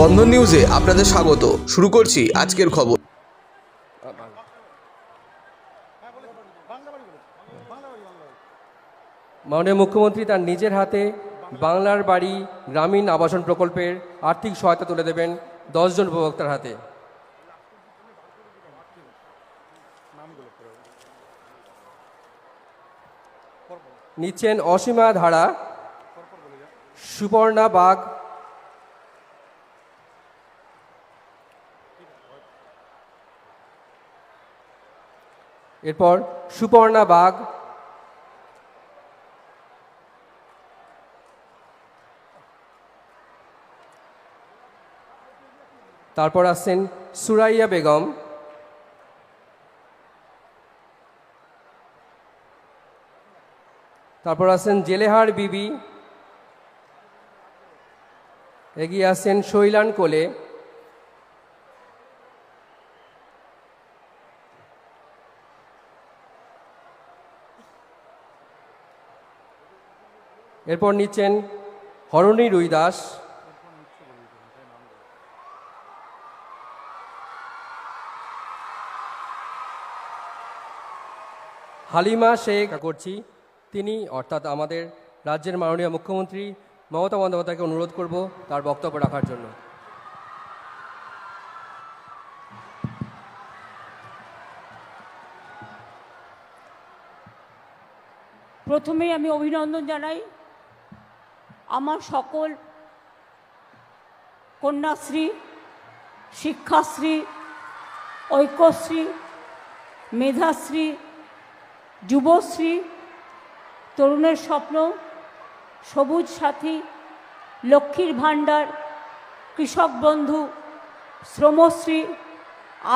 বন্ধন নিউজে আপনাদের স্বাগত। শুরু করছি আজকের খবর। মাননীয় মুখ্যমন্ত্রী তার নিজের হাতে বাংলার বাড়ি গ্রামীণ আবাসন প্রকল্পের আর্থিক সহায়তা তুলে দেবেন দশজন উপভোক্তার হাতে। নিচ্ছেন অসীমা ধারা, সুপর্ণা বাগ এরপর সুপর্ণা বাগ। তারপর আসছেন সুরাইয়া বেগম। তারপর আসছেন জেলেহার বিবি। এগিয়ে আসছেন শৈলান কোলে। এরপর নিচ্ছেন হরণী রুইদাস। হালিমা শেখ করছি তিনি, অর্থাৎ আমাদের রাজ্যের মাননীয় মুখ্যমন্ত্রী মমতা বন্দ্যোপাধ্যায়কে অনুরোধ করব তার বক্তব্য রাখার জন্য। প্রথমেই আমি অভিনন্দন জানাই আমার সকল কন্যাশ্রী, শিক্ষাশ্রী, ঐক্যশ্রী, মেধাশ্রী, যুবশ্রী, তরুণের স্বপ্ন, সবুজ সাথী, লক্ষ্মীর ভাণ্ডার, Krishak Bandhu, Shramashri,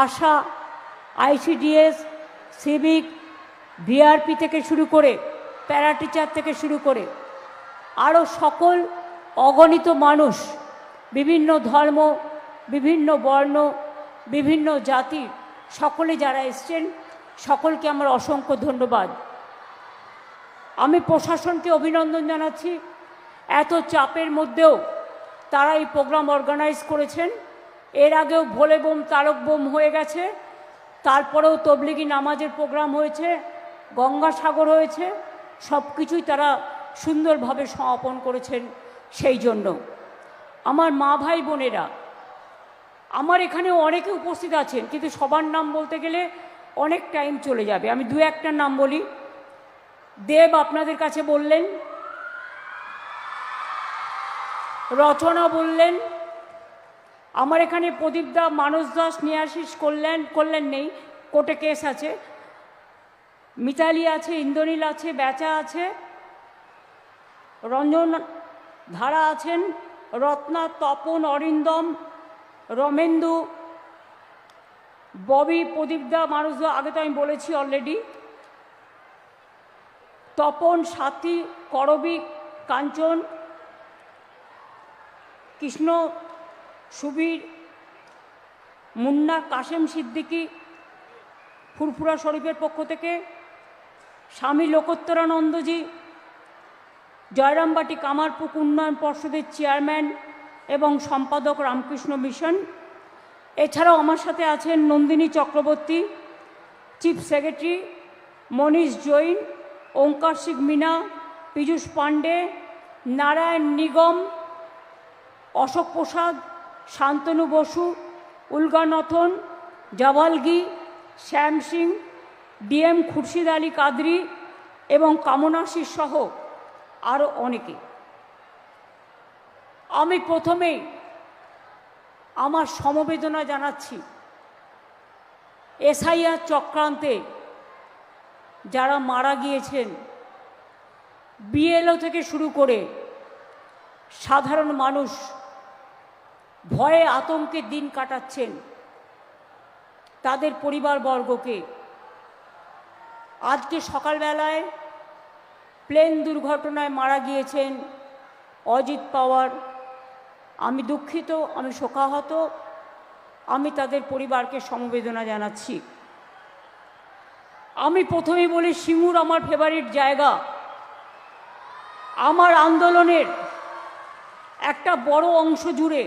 Asha, ICDS, civic, VRP থেকে শুরু করে প্যারাটিচার থেকে শুরু করে আরও সকল অগণিত মানুষ, বিভিন্ন ধর্ম, বিভিন্ন বর্ণ, বিভিন্ন জাতির সকলে যারা এসছেন, সকলকে আমার অসংখ্য ধন্যবাদ। আমি প্রশাসনকে অভিনন্দন জানাচ্ছি। এত চাপের মধ্যেও তারা এই প্রোগ্রাম অর্গানাইজ করেছেন। এর আগেও ভোলে বোম, তারক বোম হয়ে গেছে। তারপরেও তবলিগি নামাজের প্রোগ্রাম হয়েছে, গঙ্গাসাগর হয়েছে সব কিছুই তারা সুন্দরভাবে সমাপন করেছেন সেই জন্য। আমার মা ভাই বোনেরা, আমার এখানে অনেকে উপস্থিত আছেন, কিন্তু সবার নাম বলতে গেলে অনেক টাইম চলে যাবে। আমি দু একটা নাম বলি। দেব আপনাদের কাছে বললেন, রচনা বললেন, আমার এখানে প্রদীপ দা, মানস দাস, নিয়াশিস করলেন করলেন নেই, কোর্টে কেস আছে। মিতালি আছে, ইন্দ্রনীল আছে বেচা আছে। রঞ্জন ধারা আছেন, রত্না, তপন, অরিন্দম, রমেন্দু, ববি, প্রদীপদা মানুষদা আগে তো আমি বলেছি অলরেডি তপন, সাথী, করবি, কাঞ্চন, কৃষ্ণ, সুবীর, মুন্না, কাশেম সিদ্দিকী, ফুরফুরা শরীফের পক্ষ থেকে, স্বামী লোকোত্তরানন্দজি জয়রামবাটি কামারপুক উন্নয়ন পর্ষদের চেয়ারম্যান এবং সম্পাদক রামকৃষ্ণ মিশন। এছাড়াও আমার সাথে আছেন Nandini Chakraborty, chief secretary Manish Jain, Onkar Singh Meena, Piyush Pandey, Narayan Nigam, Ashok Prasad, Shantanu Basu Ulaganathan Jawalgi Shyam Singh DM Khurshid Ali Qadri এবং কামনাশিস সহ আরও অনেকে। আমি প্রথমেই আমার সমবেদনা জানাচ্ছি, এসআইআর চক্রান্তে যারা মারা গিয়েছেন, বিএলও থেকে শুরু করে সাধারণ মানুষ ভয়ে আতঙ্কে দিন কাটাচ্ছেন তাদের পরিবারবর্গকে। আজকে সকালবেলায় প্লেন দুর্ঘটনায় মারা গিয়েছেন অজিত পাওয়ার। আমি দুঃখিত, আমি শোকাহত, আমি তাদের পরিবারকে সমবেদনা জানাচ্ছি। আমি প্রথমেই বলি, সিঙ্গুর আমার ফেভারিট জায়গা। আমার আন্দোলনের একটা বড় অংশ জুড়ে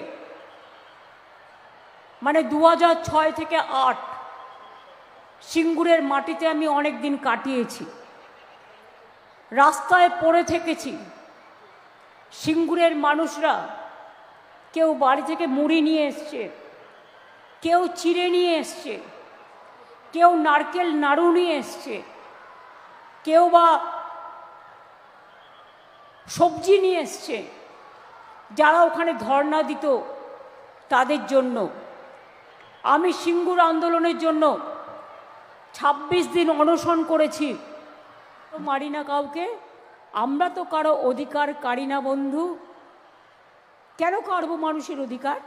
মানে দু ছয় থেকে আট, সিঙ্গুরের মাটিতে আমি অনেক দিন কাটিয়েছি। রাস্তায় পড়ে থেকেছি। সিঙ্গুরের মানুষরা কেউ বাড়ি থেকে মুড়ি নিয়ে এসছে, কেউ চিড়ে নিয়ে এসছে, কেউ নারকেল নাড়ু নিয়ে এসছে, কেউ বা সবজি নিয়ে এসছে। যারা ওখানে ধর্ণা দিত তাদের জন্য। আমি সিঙ্গুর আন্দোলনের জন্য ছাব্বিশ দিন অনশন করেছি। মারি না কাউকে? আমরা তো কারও অধিকার কারি না, বন্ধু। কেন কারবো মানুষের অধিকার?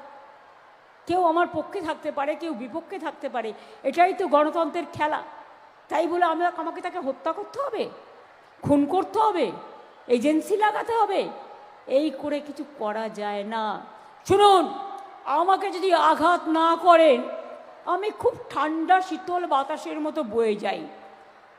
কেউ আমার পক্ষে থাকতে পারে, কেউ বিপক্ষে থাকতে পারে। এটাই তো গণতন্ত্রের খেলা। তাই বলে আমি আমাকে তাকে হত্যা করতে হবে? খুন করতে হবে? এজেন্সি লাগাতে হবে? এই করে কিছু করা যায় না। শুনুন, আমাকে যদি আঘাত না করেন, আমি খুব ঠান্ডা, শীতল বাতাসের মতো বয়ে যাই।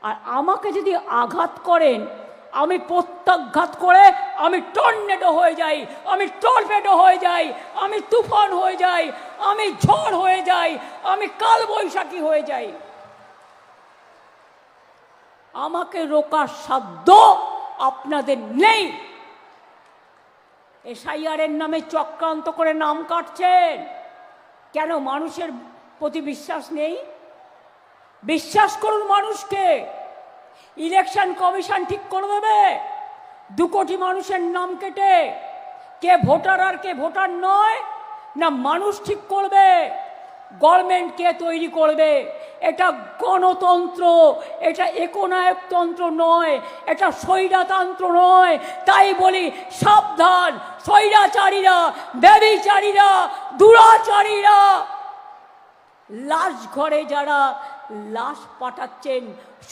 আর আমাকে যদি আঘাত করেন, আমি প্রত্যাঘাত করে আমি টর্নেডো হয়ে যাই, আমি টর্পেডো হয়ে যাই, আমি তুফান হয়ে যাই, আমি ঝড় হয়ে যাই, আমি কালবৈশাখী হয়ে যাই। আমাকে রোকার সাধ্য আপনাদের নেই। এসআইআরের নামে চক্রান্ত করে নাম কাটছেন। কেন মানুষের প্রতি বিশ্বাস নেই? বিশ্বাস করুন মানুষকে। ইলেকশন কমিশন ঠিক করে দেবে। দু কোটি মানুষের নাম কেটে কে ভোটার আর কে ভোটার নয়, না মানুষ ঠিক করবে। গভর্নমেন্ট কে তৈরি করবে। এটা গণতন্ত্র, এটা একনায়কতন্ত্র নয়, এটা স্বৈরাতন্ত্র নয়। তাই বলি সাবধান, স্বৈরাচারীরা, ব্যবিচারীরা, দুরাচারীরা, লাশ ঘরে যারা লাশ পাঠাচ্ছেন,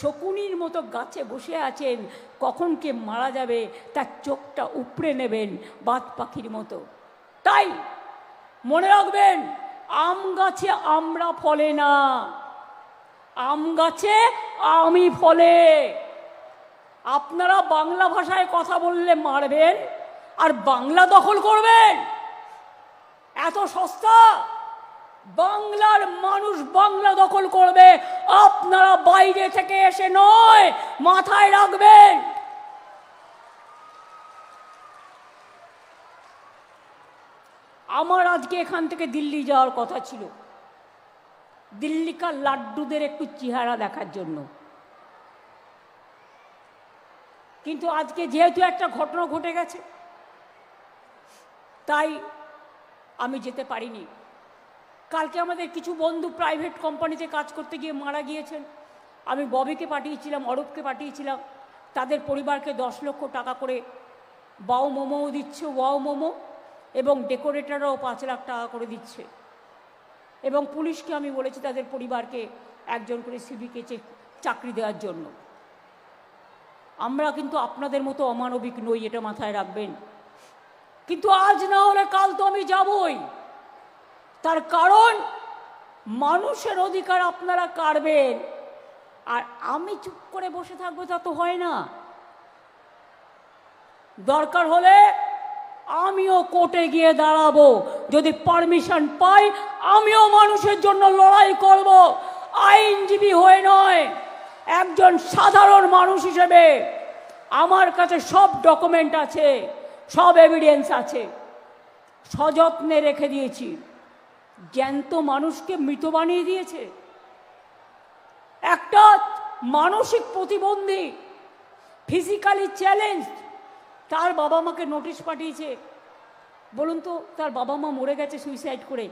শকুনির মতো গাছে বসে আছেন, কখন কে মারা যাবে তার চোখটা উপড়ে নেবেন বাদ পাখির মতো। তাই মনে রাখবেন, আম গাছে আমরা ফলে না। আম গাছে আমি ফলে। আপনারা বাংলা ভাষায় কথা বললে মারবেন আর বাংলা দখল করবেন। এত সস্তা। বাংলার মানুষ বাংলা দখল করবে, আপনারা বাইরে থেকে এসে নয়, মাথায় রাখবেন। আমার আজকে এখান থেকে দিল্লি যাওয়ার কথা ছিল। দিল্লিকার লাড্ডুদের একটু চেহারা দেখার জন্য। কিন্তু আজকে যেহেতু একটা ঘটনা ঘটে গেছে, তাই আমি যেতে পারিনি। কালকে আমাদের কিছু বন্ধু প্রাইভেট কোম্পানিতে কাজ করতে গিয়ে মারা গিয়েছেন। আমি ববিকে পাঠিয়েছিলাম, অরূপকে পাঠিয়েছিলাম। তাদের পরিবারকে দশ লক্ষ টাকা করে বাও মোমোও দিচ্ছে, ওয়াও মোমো, এবং ডেকোরেটররাও পাঁচ লাখ টাকা করে দিচ্ছে। এবং পুলিশকে আমি বলেছি তাদের পরিবারকে একজন করে সিভিকে চাকরি দেওয়ার জন্য। আমরা কিন্তু আপনাদের মতো অমানবিক নই, এটা মাথায় রাখবেন। কিন্তু আজ না হলে কাল তো আমি যাবই। তার কারণ, মানুষের অধিকার আপনারা কাড়বেন। আর আমি চুপ করে বসে থাকব, তা তো হয় না। দরকার হলে আমিও কোর্টে গিয়ে দাঁড়াবো। যদি পারমিশন পাই, আমিও মানুষের জন্য লড়াই করব। আইনজীবী হয়ে নয়, একজন সাধারণ মানুষ হিসেবে আমার কাছে সব ডকুমেন্ট আছে, সব এভিডেন্স আছে, সযত্নে রেখে দিয়েছি। জ্যান্ত মানুষকে মৃত বানিয়ে দিয়েছে। একটা মানসিক প্রতিবন্ধী ফিজিক্যালি চ্যালেঞ্জ তার বাবা মাকে নোটিশ পাঠিয়েছে। বলুন তো, তার বাবা মা মরে গেছে সুইসাইড করে।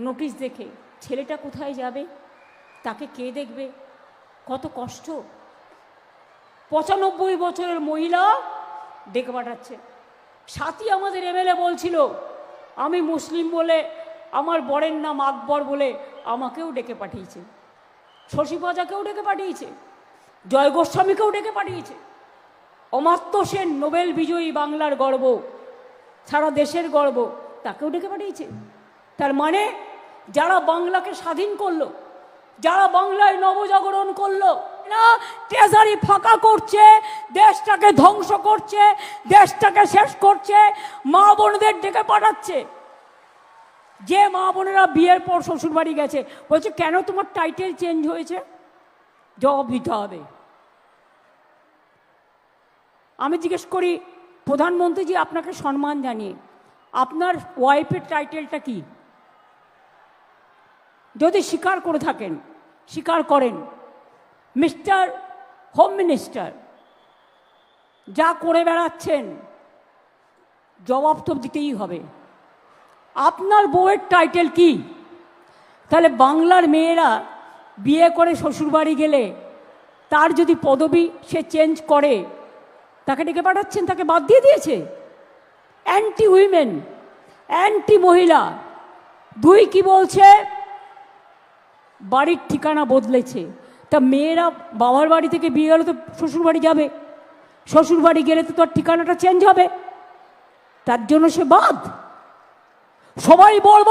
নোটিশ দেখে, ছেলেটা কোথায় যাবে? তাকে কে দেখবে? কত কষ্ট। পঁচানব্বই বছরের মহিলা ডেকে পাঠাচ্ছে। সাথী আমাদের এমএলএ বলছিল, আমি মুসলিম বলে আমার বরের নাম আকবর বলে আমাকেও ডেকে পাঠিয়েছে। শশী পাজাকেও ডেকে পাঠিয়েছে। জয় গোস্বামীকেও ডেকে পাঠিয়েছে। অমাত্য সেন নোবেল বিজয়ী বাংলার গর্ব, সারা দেশের গর্ব, তাকেও ডেকে পাঠিয়েছে। তার মানে যারা বাংলাকে স্বাধীন করল, যারা বাংলায় নবজাগরণ করল না ট্রেজারি ফাঁকা করছে, দেশটাকে ধ্বংস করছে, দেশটাকে শেষ করছে, মা বোনদের ডেকে পাঠাচ্ছে। যে মা বোনেরা বিয়ের পর শ্বশুরবাড়ি গেছে, বলছে, কেন তোমার টাইটেল চেঞ্জ হয়েছে? জবাব দিতে হবে। আমি জিজ্ঞেস করি প্রধানমন্ত্রীজি আপনাকে সম্মান জানিয়ে, আপনার ওয়াইফের টাইটেলটা কি? যদি স্বীকার করে থাকেন, স্বীকার করেন, মিস্টার, হোম মিনিস্টার, যা করে বেড়াচ্ছেন, জবাব তো দিতেই হবে। আপনার বউয়ের টাইটেল কি? তাহলে বাংলার মেয়েরা বিয়ে করে শ্বশুরবাড়ি গেলে তার যদি পদবি সে চেঞ্জ করে, তাকে ডেকে পাঠাচ্ছেন? তাকে বাদ দিয়ে দিয়েছে? অ্যান্টি উইমেন অ্যান্টি মহিলা দুই কি বলছে? বাড়ির ঠিকানা বদলেছে। তা মেয়েরা বাবার বাড়ি থেকে বিয়ে গেলে তো শ্বশুরবাড়ি যাবে। শ্বশুরবাড়ি গেলে তো তার ঠিকানাটা চেঞ্জ হবে। তার জন্য সে বাদ। সবাই বলব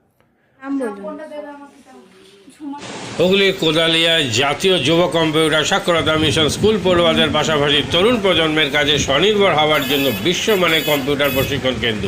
হুগলির কোদালিয়ায় জাতীয় যুব কম্পিউটার সাক্ষরতা মিশন স্কুল পড়ুয়াদের পাশাপাশি তরুণ প্রজন্মের কাজে স্বনির্ভর হওয়ার জন্য বিশ্বমানের কম্পিউটার প্রশিক্ষণ কেন্দ্র।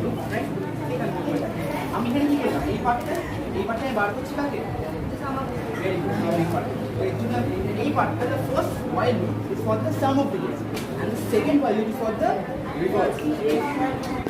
গ্রুপ রাইট আমি এখানে কি এই পার্টটা এই পার্টটা বার করছি কাকে এই পার্টটা first while loop is for the sum of digits and the second loop is for the reverse